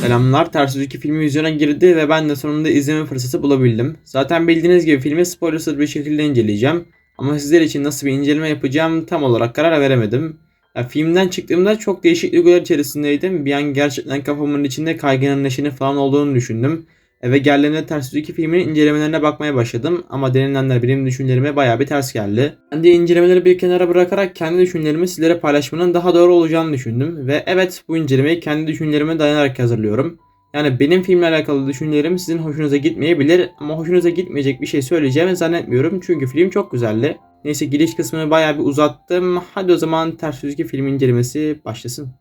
Selamlar. Ters Yüz 2 filmi vizyona girdi ve ben de sonunda izleme fırsatı bulabildim. Zaten bildiğiniz gibi filmi spoilersız bir şekilde inceleyeceğim. Ama sizler için nasıl bir inceleme yapacağım tam olarak karar veremedim. Ya, filmden çıktığımda çok değişik duygular içerisindeydim. Bir an gerçekten kafamın içinde kaygının neşenin falan olduğunu düşündüm. Eve geldiğimde Ters Yüz 2 filminin incelemelerine bakmaya başladım. Ama denilenler benim düşüncelerime bayağı bir ters geldi. Ben de incelemeleri bir kenara bırakarak kendi düşüncelerimi sizlere paylaşmanın daha doğru olacağını düşündüm. Ve evet bu incelemeyi kendi düşüncelerime dayanarak hazırlıyorum. Yani benim filmle alakalı düşüncelerim sizin hoşunuza gitmeyebilir ama hoşunuza gitmeyecek bir şey söyleyeceğimi zannetmiyorum çünkü film çok güzeldi. Neyse giriş kısmını bayağı bir uzattım. Hadi o zaman Ters Yüz 2 film incelemesi başlasın.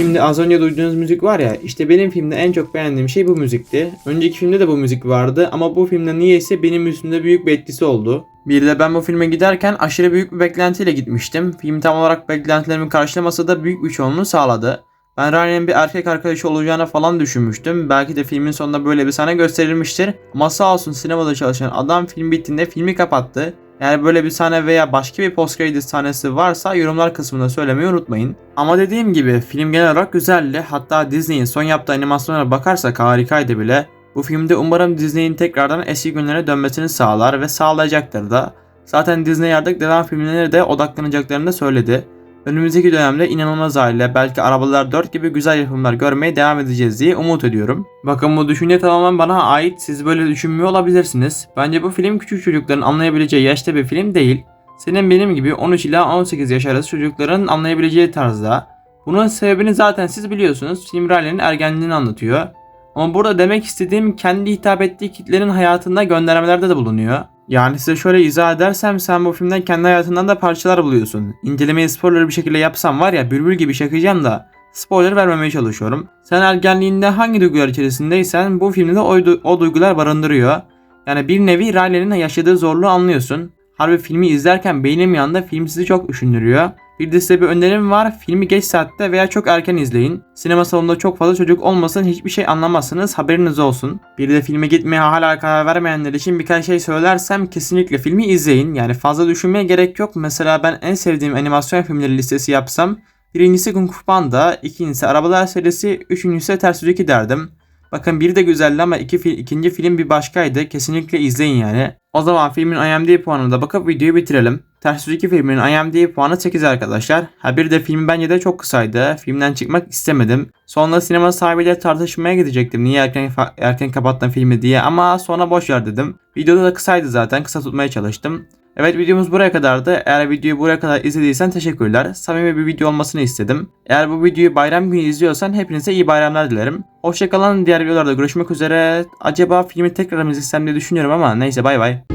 Şimdi az önce duyduğunuz müzik var ya işte benim filmde en çok beğendiğim şey bu müzikti. Önceki filmde de bu müzik vardı ama bu filmde niyeyse benim üstümde büyük bir etkisi oldu. Bir de ben bu filme giderken aşırı büyük bir beklentiyle gitmiştim. Film tam olarak beklentilerimi karşılamasa da büyük bir çoğunluğu sağladı. Ben Ryan'ın bir erkek arkadaşı olacağını falan düşünmüştüm. Belki de filmin sonunda böyle bir sahne gösterilmiştir. Ama sağ olsun sinemada çalışan adam film bittiğinde filmi kapattı. Eğer böyle bir sahne veya başka bir post credit sahnesi varsa yorumlar kısmında söylemeyi unutmayın. Ama dediğim gibi film genel olarak güzeldi. Hatta Disney'in son yaptığı animasyonlara bakarsak harikaydı bile. Bu filmde umarım Disney'in tekrardan eski günlerine dönmesini sağlar ve sağlayacaktır da. Zaten Disney artık devam filmlerine de odaklanacaklarını da söyledi. Önümüzdeki dönemde inanılmaz aile, belki Arabalar 4 gibi güzel yapımlar görmeye devam edeceğiz diye umut ediyorum. Bakın bu düşünce tamamen bana ait, siz böyle düşünmüyor olabilirsiniz. Bence bu film küçük çocukların anlayabileceği yaşta bir film değil. Senin benim gibi 13 ila 18 yaş arası çocukların anlayabileceği tarzda. Bunun sebebini zaten siz biliyorsunuz. Film Riley'nin ergenliğini anlatıyor. Ama burada demek istediğim kendi hitap ettiği kitlenin hayatında göndermelerde de bulunuyor. Yani size şöyle izah edersem sen bu filmden kendi hayatından da parçalar buluyorsun. İncelemeyi spoiler bir şekilde yapsam var ya bülbül gibi şakacağım da spoiler vermemeye çalışıyorum. Sen ergenliğinde hangi duygular içerisindeysen bu filmde o, du- o duygular barındırıyor. Yani bir nevi Riley'nin yaşadığı zorluğu anlıyorsun. Harbi filmi izlerken beynim yanında film sizi çok düşündürüyor. Bir de size bir önerim var. Filmi geç saatte veya çok erken izleyin. Sinema salonunda çok fazla çocuk olmasın hiçbir şey anlamazsınız haberiniz olsun. Bir de filme gitmeye hala karar vermeyenler için birkaç şey söylersem kesinlikle filmi izleyin. Yani fazla düşünmeye gerek yok. Mesela ben en sevdiğim animasyon filmleri listesi yapsam Birincisi Kung Fu Panda, ikincisi Arabalar serisi, üçüncüsü Ters Yüz 2 derdim. Bakın biri de güzeldi ama iki fil, ikinci film bir başkaydı. Kesinlikle izleyin yani. O zaman filmin IMDb puanına da bakıp videoyu bitirelim. Ters Yüz 2 filminin IMDb puanı 8 arkadaşlar. Ha bir de film bence de çok kısaydı. Filmden çıkmak istemedim. Sonra sinema sahibiyle tartışmaya gidecektim. Niye erken erken kapattın filmi diye ama sonra boş ver dedim. Videoda da kısaydı zaten. Kısa tutmaya çalıştım. Evet videomuz buraya kadardı. Eğer videoyu buraya kadar izlediysen teşekkürler. Samimi bir video olmasını istedim. Eğer bu videoyu bayram günü izliyorsan hepinize iyi bayramlar dilerim. Hoşçakalın. Diğer videolarda görüşmek üzere. Acaba filmi tekrar izlesem diye düşünüyorum ama neyse bay bay.